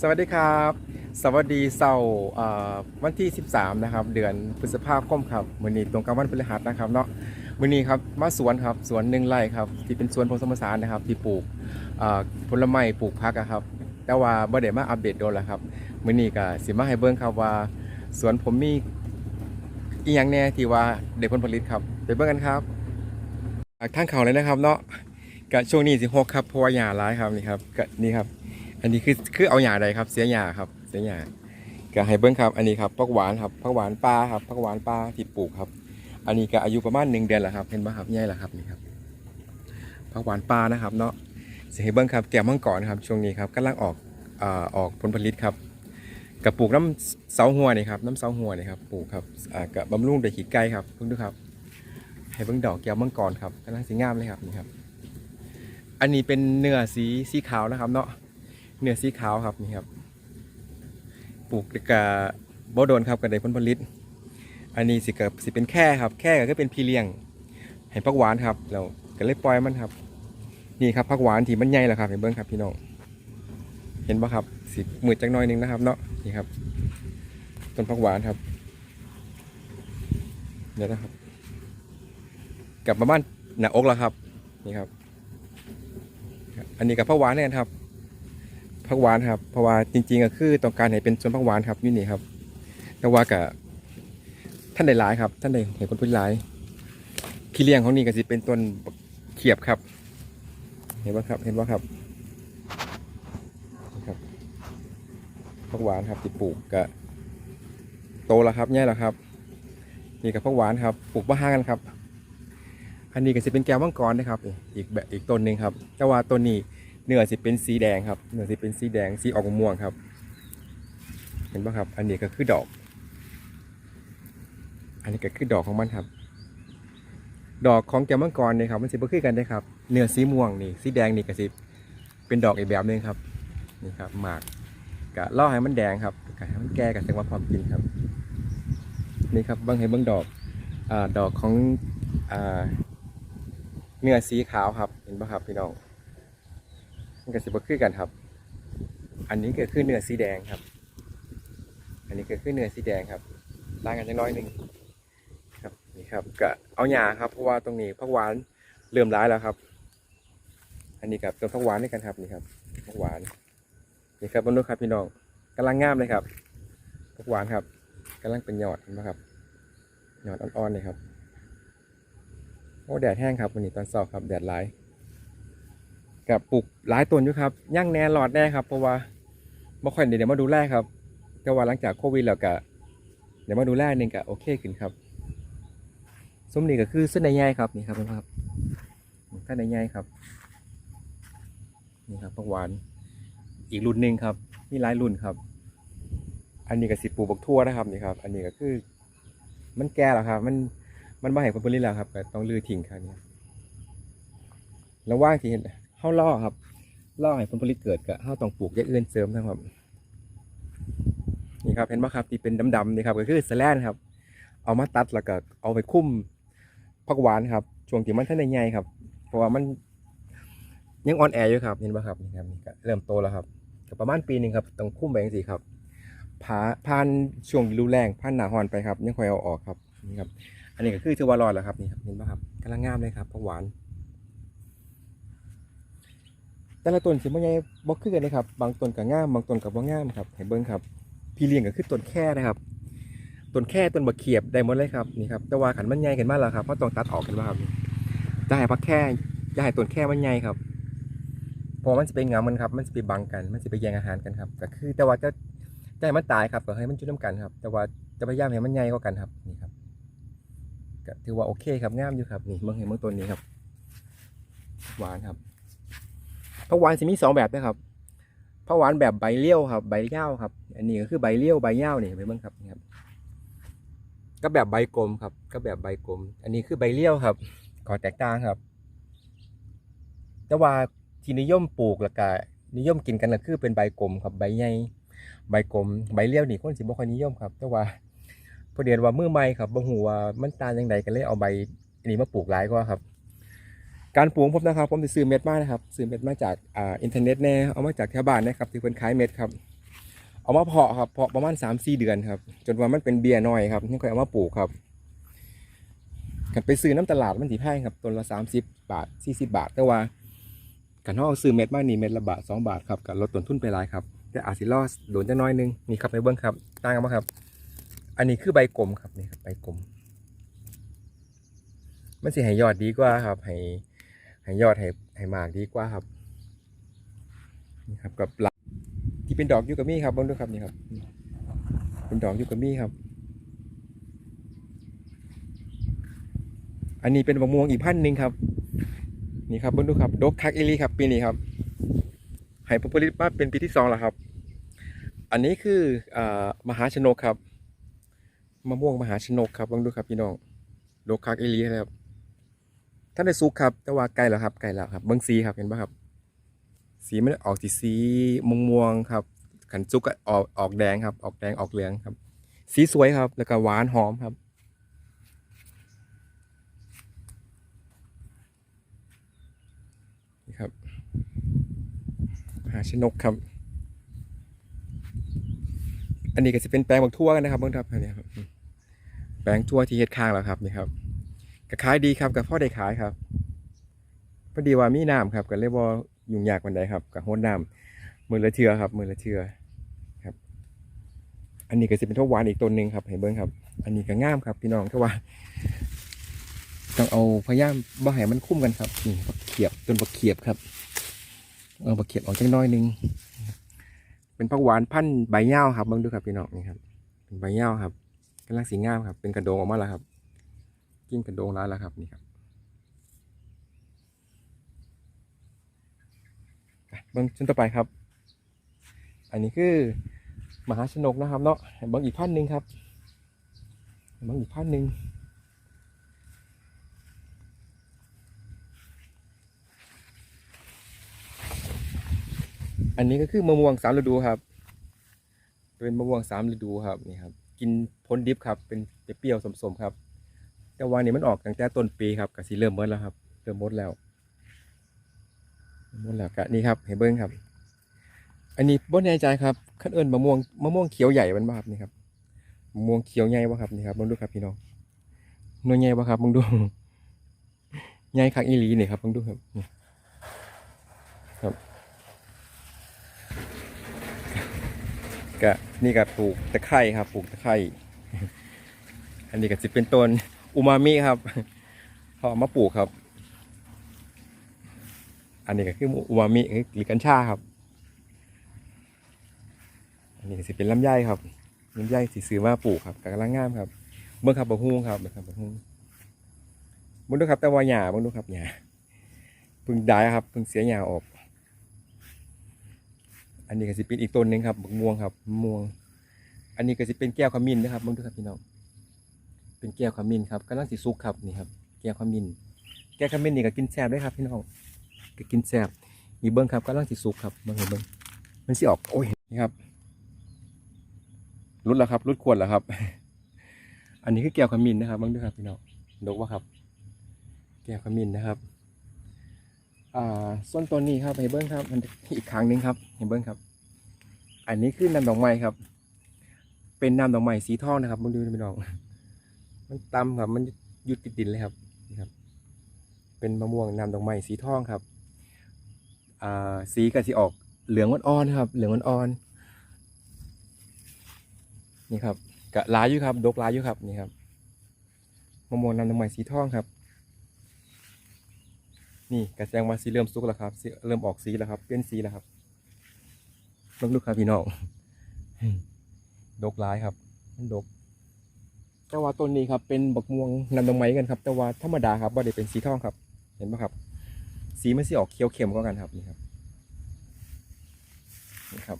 สวัสดีครับ สวัสดีเสาร์เอ่อวันที่ 13 นะครับ เดือนพฤษภาคมครับมือนี้ตรงกับวันพฤหัสนะครับเนาะมือนี้ครับมาสวนครับสวนหนึ่งไร่ครับที่เป็นสวนผสมผสานนะครับ ที่ปลูกอ่อผลไม้ปลูกผักครับ แต่ว่าบ่ได้มาอัปเดตโดนแล้วครับมือนี้ก็สิมาให้เบิ่งครับว่าสวนผมมีอีหยังแน่ที่ว่าได้ผลผลิตครับไปเบิ่งกันครับทางเขาเลยนะครับเนาะก็ช่วงนี้สิหกครับเพราะว่าหญ้าร้ายครับนี่ครับก็นี่ครับ อันนี้คือคือเอาหยาใดครับ เสียหยาครับ เสียหยาก็ให้เบิ้งครับ อันนี้ครับผักหวานครับผักหวานปลาครับผักหวานปลาที่ปลูกครับ อันนี้ก็อายุประมาณหนึ่งเดือนแล้วครับ เห็นไหมครับใหญ่แล้วครับนี่ครับผักหวานปลานะครับเนาะเสียเบิ้งครับแก้วมังกรครับช่วงนี้ครับกำลังออกอ่าออกผลผลิตครับกับปลูกน้ำเสาหัวนี่ครับน้ำเสาหัวนี่ครับปลูกครับอ่ากับบำรุงด้วยขี้ไก่ครับเพิ่งดูครับ ให้เบิ้งดอกแก้วมังกรครับกำลังสีงามเลยครับนี่ครับ อันนี้เป็นเนื้อสีสีขาวนะครับเนาะ เนื้อสีขาวครับนี่ครับ ปลูกกับบโดนครับกับไดผลผลิต อันนี้สิกับสิเป็นแค่ครับ แค่ก็เป็นพีเลี้ยงให้ผักหวานครับแล้วก็เลยปล่อยมันครับ นี่ครับผักหวานที่มันใหญ่แล้วครับเห็นเบิ้งครับพี่น้องเห็นปะครับสิมืดจักน่อยหนึงนะครับ เนาะนี่ครับต้นผักหวานครับเดี๋ยวนะครับ กลับมาบ้านหน้าอกแล้วครับ นี่ครับ อันนี้กับผักหวานเนี่ยครับ ผักหวานครับ เพราะว่าจริงๆก็คือต้องการให้เป็นสวนผักหวานครับยี่นี่ครับ แต่ว่ากับท่านได้หลายครับ ท่านได้เห็นคนพูดหลายพี่เลี้ยงของนี่ก็สิเป็นต้นเขียบครับ เห็นว่าครับ เห็นว่าครับครับผักหวานครับที่ปลูกกะโตแล้วครับแย่แล้วครับนี่กับผักหวานครับปลูกบ้าห่ากันครับ อันนี้ก็จะเป็นแก้วมังกรนะครับ อีกแบบอีกต้นหนึ่งครับ แต่ว่าต้นนี้ เนื้อสิเป็นสีแดงครับเนื้อสิเป็นสีแดงสีออกม่วงครับ เห็นปะครับ อันนี้ก็คือดอก อันนี้ก็คือดอกของมันครับ ดอกของแก้วมังกรเนี่ยครับมันสิบ่คือกันได้ครับเนื้อสีม่วงนี่สีแดงนี่ก็สิเป็นดอกอีกแบบหนึงครับนี่ครับหมากกะล่อให้มันแดงครับกะให้มันแก่กับแสดงว่าพร้อมกินครับ นี่ครับบิ้งให้เบิ้งดอกอ่าดอกของอ่าเนื้อสีขาวครับ เห็นปะครับพี่น้อง มันก็สิบคือกันครับ อันนี้ก็คือเนื้อสีแดงครับ อันนี้ก็คือเนื้อสีแดงครับต่างกันจังน้อยหนึ่งครับนี่ครับก็เอาหญ้าครับเพราะว่าตรงนี้ผักหวานเริ่มร้ายแล้วครับ อันนี้กับต้นผักหวานด้วยกันครับนี่ครับผักหวานนี่ครับบนนู้นครับพี่น้องกำลังงามเลยครับผักหวานครับกำลังเป็นยอดเห็นไหมครับยอดอ่อนๆเลยครับโอ้แดดแห้งครับวันนี้ตอนเช้าครับแดดร้าย กับปลูกหลายต้นอยู่ครับย่างแน่หลอดแน่ครับเพราะว่าบ่ค่อยได้เดี๋ยวมาดูแลครับ แต่ว่าหลังจากโควิดแล้วก็เดี๋ยวมาดูแลนึงก็โอเคขึ้นครับส้มนี่ก็คือเส้นในใยครับนี่ครับเพื่อนครับเส้นในใยครับนี่ครับผักหวาน อีกรุ่นหนึ่งครับมีหลายรุ่นครับ อันนี้ก็สิปลูกบักทั่วนะครับนี่ครับ อันนี้ก็คือ มันแก่แล้วครับ มันมันไมาให้ผลผลิตแล้วครับก็ต้องลือทิ้งครับนี่แล้วว่างที่เห็น เฮาล่อครับล่อให้ผลผลิตเกิดก็เฮาต้องปลูกอย่างอื่นเสริมนะครับ นี่ครับเห็นไหมครับที่เป็นดำๆนี่ครับก็คือสแลนครับ เอามาตัดแล้วก็เอาไปคุ้มผักหวานครับช่วงที่มันท่านในใหญ่ครับ เพราะว่ามันยังอ่อนแออยู่ครับเห็นไหมครับนี่ครับนี่ก็เริ่มโตแล้วครับประมาณปีหนึ่งครับต้องคุ้มไปอย่างสี่ครับผาผ่านช่วงฤดูแล้งผ่านหนาฮอนไปครับยังคอยเอาออกครับนี่ครับ อันนี้ก็คือถือว่ารอดแล้วครับนี่ครับเห็นไหมครับกำลังงามเลยครับผักหวาน แต่ละต้นสิบ่ใหญ่บ่คือกันเลยครับ บางต้นก็งาม บางต้นก็บ่งามครับให้เบิ่งครับ พี่เลี้ยงก็คือต้นแค่นะครับ ต้นแค่ต้นบะเขียบได้หมดเลยครับนี่ครับ แต่ว่าขันมันใหญ่ขึ้นมาแล้วครับเพราะต้องตัดออกกันว่าครับจะให้พักแค่จะให้ต้นแค่มันใหญ่ครับเพราะมันจะไปงามมันครับ มันจะไปบังกัน มันจะไปแย่งอาหารกันครับก็คือแต่ว่าจะจะให้มันตายครับก็ให้มันจุดน้ำกันครับ แต่ว่าจะพยายามให้มันใหญ่กว่ากันครับนี่ครับก็ถือว่าโอเคครับงามอยู่ครับนี่เมืองเห็นเมืองต้นนี้ครับ หวานครับ ผักหวานจะมีสองแบบนะครับผักหวานแบบใบเลี้ยวครับใบเย้าวครับ อันนี้ก็คือใบเลี้ยวใบเย้าวนี่ไปเบิ่งครับนี่ครับ ก็แบบใบกลมครับ ก็แบบใบกลม อันนี้คือใบเลี้ยวครับก่อแตกต่างครับ แต่ว่าที่นิยมปลูกแล้วก็นิยมกินกันก็คือเป็นใบกลมครับใบใหญ่ใบกลมใบเลี้ยวนี่คนสิบ่ค่อยนิยมครับ แต่ว่าพอเดียนว่ามือใหม่ครับบ่ฮู้ว่ามันต่างจังไดก็เลยเอาใบอันนี้มาปลูกหลายกว่าครับ การปลูกผมนะครับ ผมจะซื้อเม็ดมานะครับซื้อเม็ดมาจากอ่าอินเทอร์เน็ตแน่เอามาจากแถวบ้านนะครับที่เพิ่นขายเม็ดครับเอามาเพาะครับเพาะประมาณสามสี่เดือนครับ จนว่ามันเป็นเบียร์น้อยครับนี่ค่อยเอามาปลูกครับกันไปซื้อน้ำตลาดมันสีแพงครับต้นละสามสิบบาทสี่สิบาท แต่ว่ากันเขาเอาซื้อเม็ดมานี่เม็ดละบาทสองบาทครับกับลดต้นทุนไปหลายครับแต่อาจสิลอสโดนจะน้อยนึงนี่ครับในเบื้องครับตั้งกันมาครับ อันนี้คือใบกลมครับนี่ครับใบกลมมันสิให้ยอดดีกว่าครับให้ ให้ยอดให้ให้มากดีกว่าครับนี่ครับกับหลักที่เป็นดอกยูกามี่ครับบ้างด้วยครับนี่ครับ เป็นดอกยูกามี่ครับ อันนี้เป็นมะม่วงอีกพันธุ์หนึ่งครับ นี่ครับบ้างด้วยครับดกคักอิลีครับ ปีนี้ครับให้ผลผลิตมาเป็นปีที่สองแล้วครับ อันนี้คืออ่ามหาชนกครับมะม่วงมหาชนกครับบ้างด้วยครับพี่น้องดกคักอิลีครับ ท่านได้ซุกครับ แต่ว่าไกลแล้วครับไกลแล้วครับเบิ้งสีครับเห็นปะครับ สีมันออกสีสีม่วงม่วงๆครับขันซุกก็ออกออกแดงครับ ออกแดงออกเหลืองครับ สีสวยครับ แล้วก็หวานหอมครับนี่ครับ หาชนกครับ อันนี้ก็จะเป็นแปลงบักทั่วกันนะครับเบิ้งครับอันนี้ครับแปลงทั่วที่เฮ็ดข้างแล้วครับนี่ครับ ก็ขายดีครับกับพ่อได้ขายครับพอดีว่ามีน้ำครับก็เลยบ่ยุ่งยากวันใดครับกับโฮดน้ำมือละเทือครับ มือละเทือครับ อันนี้ก็จะเป็นทวหวานอีกต้นหนึ่งครับเห็นเบิ้งครับ อันนี้ก็ง่ามครับ พี่น้องทว่าต้องเอาพยายามบ่ให้มันคุ้มกันครับนี่บักเขียบต้นบักเขียบครับเอาบักเขียบออกจังน้อยหนึงเป็นผักหวานพันใบเหย้าครับเบิ้งดูครับพี่น้องนี่ครับใบเหย้าครับกำลังสีงามครับ เป็นกระโดงออกมาแล้วครับ กิ้งกระโดงร้านแล้วครับนี่ครับเบิ้งชิ้นต่อไปครับ อันนี้คือมหาชนกนะครับเนาะเบิ้งอีกพันหนึ่งครับเบิ้งอีกพันหนึ่งอันนี้ก็คือมะม่วงสามฤดูครับ เป็นมะม่วงสามฤดูครับนี่ครับ กินพ้นดิบครับ เป็นเปรี้ยวสมๆครับ แต่ว่านี่มันออกตั้งแต่ต้นปีครับกะสิเริ่มมดแล้วครับ เริ่มมดแล้วมดแล้วกะนี่ครับเห็นเบิ้งครับ อันนี้บ่แน่ใจครับขั้นเอิญมะม่วงมะม่วงเขียวใหญ่มันบ่ครับนี่ครับมะม่วงเขียวใหญ่บ่ครับนี่ครับมึงดูครับพี่น้องน่วยใหญ่บ่ครับมึงดูใหญ่คักอีหลีนี่ครับมึงดูครับนี่ครับกะนี่ก็ปลูกตะไคร่ครับปลูกตะไคร่อันนี้ก็จะเป็นต้น อูมามิครับพอเอามาปลูกครับ อันนี้ก็คืออูมามิหรือกัญชาครับ อันนี้ก็จะเป็นลำไยครับลำไยสีซื้อมาปลูกครับกำลังงามครับ เบิ่งครับบะฮุ้งครับเบิ่งครับบะฮุ้งเบิ่งดูครับแต่ว่าหญ้าเบิ่งดูครับหญ้าพิ่งได้ครับพิ่งเสียหญ้าออก อันนี้ก็จะเป็นอีกต้นหนึ่งครับบักม่วงครับม่วง อันนี้ก็จะเป็นแก้วขมิ้นนะครับเบิ่งดูครับพี่น้อง เป็นแก้วขมิ้นครับกำลังสิสุกครับนี่ครับแก้วขมิ้นแก้วขมิ้นนี่ก็กินแซ่บด้วยครับพี่น้องก็กินแซ่บมีเบิ้งครับกำลังสิสุกครับเบิ้งเบิ้งมันสิออกโอ้ยนี่ครับรุดแล้วครับรุดขวดแล้วครับ อันนี้คือแก้วขมิ้นนะครับเบิ้งด้วยครับพี่น้องดกว่าครับ แก้วขมิ้นนะครับอ่าส่วนตัวนี้ครับให้เบิ้งครับมันอีกครั้งนึงครับให้เบิ้งครับ อันนี้คือน้ำดอกไม้ครับ เป็นน้ำดอกไม้สีทองนะครับมึงดูนะพี่น้อง มันตำครับ มันอยุดติดดินเลยครับนี่ครับ เป็นมะม่วงน้ำดอกไม้สีทองครับอ่าสีก็สีออกเหลืองอ่อนๆครับ เหลืองอ่อนๆนี่ครับกะลายอยู่ครับ ดกลายอยู่ครับนี่ครับมะม่วงน้ำดอกไม้สีทองครับ นี่กระแสงว่าสีเริ่มสุกแล้วครับเริ่มออกสีแล้วครับเปลี่ยนสีแล้วครับลองดูครับพี่น้องดกลายครับมันดก แต่ว่าต้นนี้ครับเป็นบักม่วงนำดอกไม้กันครับ แต่ว่าธรรมดาครับว่าได้เป็นสีทองครับ เห็นปะครับ สีมันสีออกเขียวเข้มกว่ากันครับนี่ครับนี่ครับ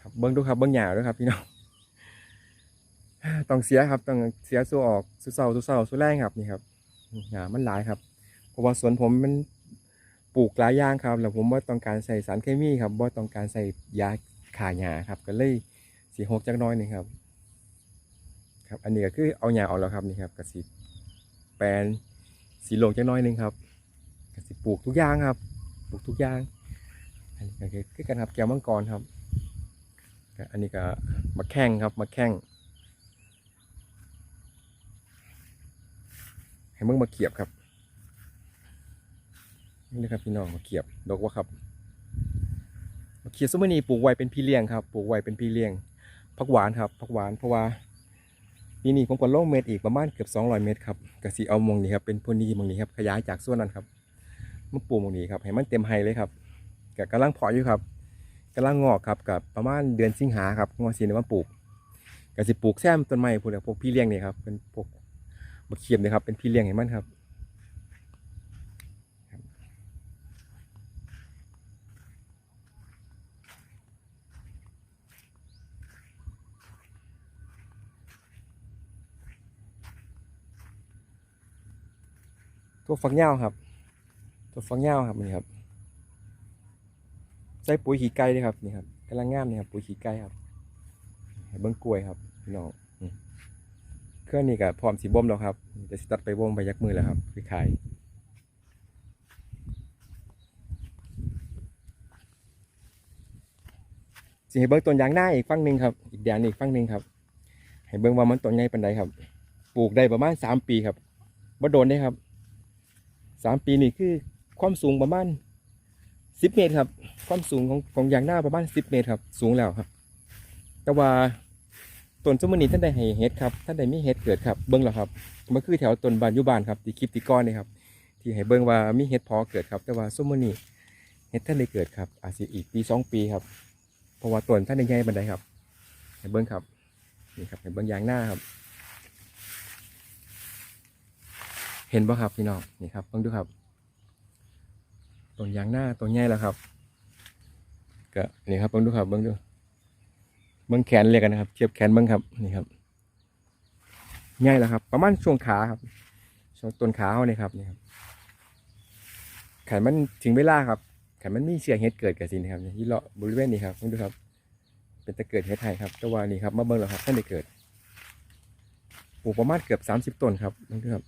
ครับเบิ้งดูครับเบิ้งหยาด้วยครับพี่น้องต้องเสียครับต้องเสียสู้ออกสู้เศร้าสู้เศร้าสู้แรงครับนี่ครับหยามันหลายครับเพราะว่าสวนผมมันปลูกหลายอย่างครับ แล้วผมว่าต้องการใส่สารเคมีครับว่าต้องการใส่ยาฆ่าหญ้าครับ ก็เลยสีหกจักน้อยหนึงครับ ครับ อันนี้ก็คือเอาหญ้าออกแล้วครับนี่ครับกสิแปลนสีลงจักหน้อยหนึงครับกสิปลูกทุกอย่างครับ ปลูกทุกอย่างอันนี้ก็คือกันครับแก้วมังกรครับ อันนี้ก็มาแข้งครับมาแข้งให้มึงมาเกียบครับนี่นะครับพี่น้องมาเกียบดอกว่าครับมาเกียบซุมอนีปลูกไว้เป็นพี่เลี้ยงครับปลูกไว้เป็นพี่เลี้ยงผักหวานครับผักหวานเพราะว่า ปีนี้ผมก็ลงเมตรอีกประมาณเกือบ200 เมตรครับกะสีเอามองนี้ครับเป็นพนีมองนี้ครับขยายจากส่วนนั้นครับมาปลูกมองนี้ครับให้มันเต็มไฮเลยครับก็กำลังเพาะอยู่ครับกำลังงอกครับกับประมาณเดือนสิงหาครับงอกสีนว่าปลูกกะสิปลูกแซมต้นไม้พวกพวกพี่เลี้ยงนี่ครับเป็นพวกมะเขียมนี่ครับเป็นพี่เลี้ยงให้มันครับ ตัวฝักยาครับ ตัวฝักยาครับนี่ครับใส่ปุ๋ยขี้ไก่เลยครับนี่ครับกำลังงามนี่ครับปุ๋ยขี้ไก่ครับให้เบิ้งกล้วยครับพี่น้องเครื่องนี้ก็พร้อมสีบ่มแล้วครับเดี๋ยวตัดไปบ่มไปยักมือแล้วครับไปขายสิให้เบิ้งต้นยางหน้าอีกฝั่งหนึ่งครับ อีกแดนอีกฝั่งหนึ่งครับ ให้เบิ้งว่ามันต้นใหญ่ปานใดครับ ปลูกได้ประมาณสามปีครับบ่โดนได้ครับ สามปีนี่คือความสูงประมาณสิบเมตรครับ ความสูงของของยางหน้าประมาณสิบเมตรครับ สูงแล้วครับ แต่ว่าต้นสมุนีท่านใดให้เห็ดครับท่านใดมีเห็ดเกิดครับเบิ้งแล้วครับมันคือแถวต้นบานยุบานครับที่คลิปที่ก้อนนี่ครับที่ให้เบิ้งว่ามีเห็ดพอเกิดครับ แต่ว่าสมุนีเห็ดท่านใดเกิดครับ อาจจะอีกปีสองปีครับเพราะว่าต้นท่านใดใหญ่บันไดครับให้เบิ้งครับนี่ครับให้เบิ้งยางหน้าครับ เห็นปะครับพี่น้องนี่ครับเบิ้งดูครับต้นยางหน้าต้นใหญ่แล้วครับก็นี่ครับเบิ่งดูครับเบิ่งดูเบิ่งแขนเรียกกันนะครับเทียบแขนเบิ่งครับนี่ครับใหญ่แล้วครับ ประมาณช่วงขาครับช่วงต้นขาเขานี่ครับนี่ครับขันมันถึงเวลาครับขันมันมีเสียงเห็ดเกิดกับสินะครับที่เลาะบริเวณนี้ครับเบิ่งดูครับ เป็นตะเกิดเห็ดไทยครับตัวานี่ครับมาเบิ่งแล้วครับท่านได้เกิดปลูกประมาณเกือบสามสิบต้นครับเบิ่งดูครับ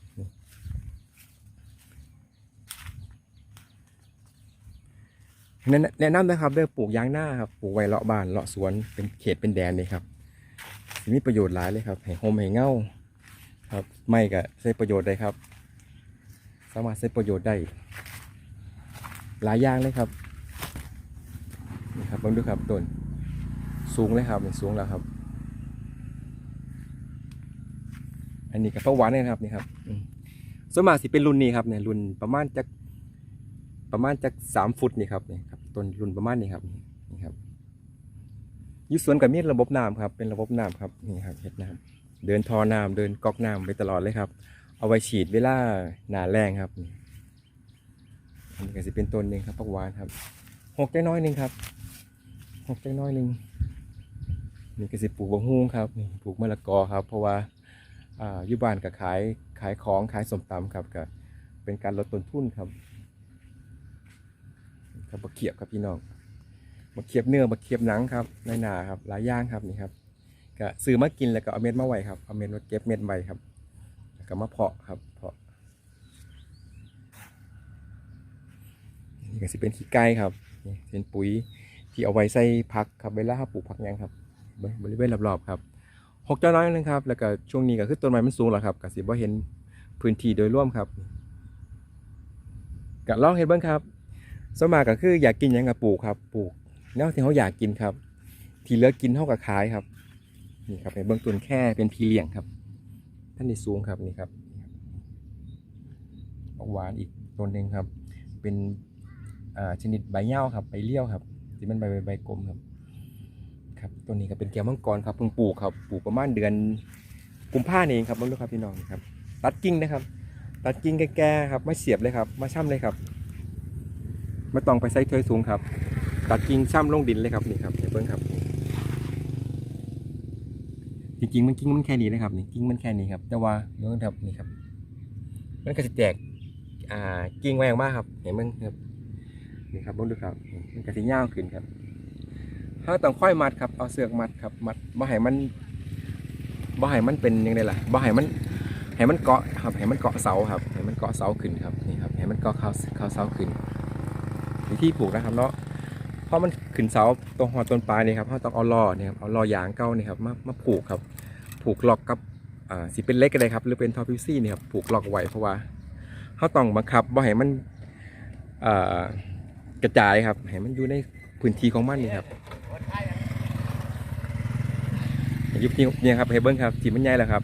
แนะแนะนำนะครับเรื่องปลูกยางหน้าครับปลูกไว้เลาะบ้านเลาะสวนเป็นเขตเป็นแดนเลยครับมีประโยชน์หลายเลยครับให้โฮมให้เง่าครับไม่ก็ใช้ประโยชน์ได้ครับ สามารถใช้ประโยชน์ได้ หลายอย่างเลยครับนี่ครับเบิ่งดูครับต้นสูงเลยครับสูงแล้วครับ อันนี้กับฟ้าหวานเลยนะครับนี่ครับอืมส่วนมากสิเป็นรุ่นนี้ครับเนี่ยรุ่นประมาณจักประมาณจากสามฟุตนี่ครับนี่ครับ ต้นรุ่นประมาณนี้ครับนี่ครับยุสวนกับมีระบบน้ำครับ เป็นระบบน้ำครับนี่ครับเห็ดน้ำเดินทอน้ำเดินก๊อกน้ำไปตลอดเลยครับ เอาไว้ฉีดเวลาหนาแรงครับนี่อันนี้ก็จะเป็นต้นหนึ่งครับผักหวานครับหกใจน้อยหนึ่งครับหกใจน้อยหนึ่งนี่ก็สิปลูกบะฮุ่งครับปลูกมะละกอครับ เพราะว่าอ่าอยู่บ้านก็ขายขายของขายสมตำครับก็เป็นการลดต้นทุนครับ ครับบักเขียบครับพี่น้องบักเขียบเนื้อบักเขียบหนังครับในหนาครับหลายอย่างครับนี่ครับก็ซื้อมากินแล้วก็เอาเม็ดมาไว้ครับเอาเม็ดมาเก็บเม็ดใบครับแล้วก็มาเพาะครับเพาะนี่ก็สิเป็นขี้ไก่ครับนี่เป็นปุ๋ยที่เอาไว้ใส่ผักครับเวลาเราปลูกผักยังครับบริเวณรอบๆครับหกเจ้าน้อยนึงครับแล้วก็ช่วงนี้ก็คือต้นไม้มันสูงแล้วครับก็สิบ่เห็นพื้นที่โดยรวมครับก็ลองเห็นบ้างครับ สวนมากก็คืออยากกินหยังกับปลูกครับ ปลูกแนวที่เขาอยากกินครับ ที่เหลือกินเท่ากับขายครับ นี่ครับในเบื้องต้นแค่เป็นพีเลี้ยงครับ ท่านในสูงครับนี่ครับหวานอีกต้นหนึ่งครับ เป็นอ่าชนิดใบเง่าครับใบเลี้ยวครับที่มันใบใบใบกลมครับ ครับต้นนี้ก็เป็นแก้วมังกรครับเพิ่งปลูกครับ ปลูกประมาณเดือนกุมภาพันธ์เองครับเบิ่งดูครับพี่น้องครับ ตัดกิ่งนะครับ ตัดกิ่งแก่ๆครับ มาเสียบเลยครับ มาช่ำเลยครับ ไม่ต้องไปใส่ถ้วยสูงครับ ตัดกิ่งช่ำลงดินเลยครับนี่ครับเดี๋ยวเบิ้งครับ จริงๆมันกิ่งมันแค่นี้นะครับนี่กิ่งมันแค่นี้ครับ แต่ว่าเรื่องครับนี่ครับ มันก็จะแตกอ่ากิ่งแหวงมากครับ เห็นมันครับนี่ครับเบิ้งดูครับ มันก็จะยาวขึ้นครับถ้าต้องค่อยมัดครับเอาเสือกมัดครับ มัดบ่ให้มันบ่ให้มันเป็นยังไงล่ะบ่ให้มันให้มันเกาะครับให้มันเกาะเสาครับให้มันเกาะเสาขึ้นครับนี่ครับให้มันเกาะเข้าเข้าเสาขึ้น วิธีปลูกนะครับเนาะเพอมันขึ้นเสาตรงหอต้นปลายนี่ครับเขาต้องเอาล้อเนี่ยครับเอาล้อยางเก่านี่ครับมามาผูกครับ ผูกล็อกกับอ่าสิเป็นเล็กก็ได้ครับหรือเป็นทอพิวซี่นี่ครับผูกล็อกไว้เพราะว่าเขาต้องบังคับบ่ให้มันอ่ากระจายครับให้มันอยู่ในพื้นที่ของมันนี่ครับยุบนี้เนี่ยครับให้เบิ้งครับที่มันใหญ่แล้วครับ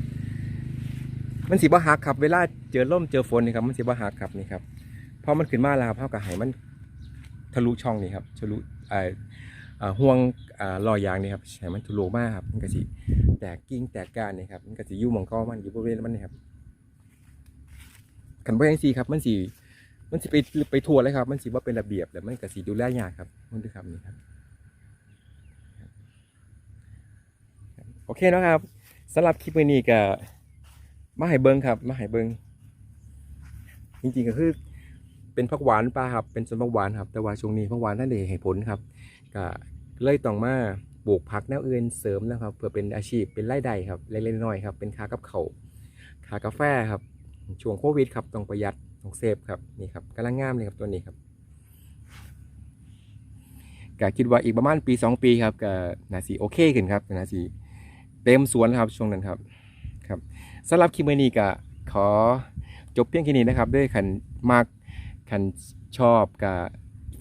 มันสีบ่หักครับ เวลาเจอลมเจอฝนนี่ครับมันสีบ่หักครับนี่ครับพอมันขึ้นมาแล้วครับเท่ากับให้มัน ทะลุช่องนี่ครับทะลุห่วงเอ่อลอยยางนี่ครับให้มันทะลุมากครับมันก็สิแตกกิ่งแตกกานนี่ครับมันก็สิยู่หมองก้ามันอยู่บริเวณมันนี่ครับขันบ่ยังสีครับมันสีมันสิไปไปทั่วเลยครับ มันสิว่าเป็นระเบียบแล้วมันก็สิดูแลยากครับมันด้วยครับนี่ครับโอเคนะครับสำหรับคลิปนี้ก็มาให้เบิ้งครับ มาให้เบิ้งจริงๆก็คือ เป็นผักหวานปลาครับ เป็นสวนผักหวานครับ แต่ว่าช่วงนี้ผักหวานท่านเดให้ผลครับก็เลยต้องมาปลูกผักแนวอื่นเสริมนะครับ เพื่อเป็นอาชีพเป็นรายได้ครับเล็กๆน้อยๆครับ เป็นค่ากับเขาวค่ากาแฟครับ ช่วงโควิดครับต้องประหยัดต้องเซฟครับนี่ครับกำลังงามเลยครับตัวนี้ครับก็คิดว่าอีกประมาณปี 2 ปีครับก็นาสีโอเคขึ้นครับนาสีเต็มสวนครับช่วงนั้นครับครับสำหรับคลิปนี้ก็ขอจบเพียงแค่นี้นะครับ ด้วยคันมาก คันชอบก็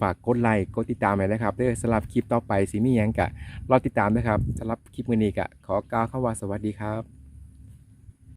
ฝากกดไลค์กดติดตามไว้นะครับเด้อสำหรับคลิปต่อไปสิมีหยังกะรอติดตามนะครับสำหรับคลิปมื้อนี้กะขอกล่าวคำว่าสวัสดีครับ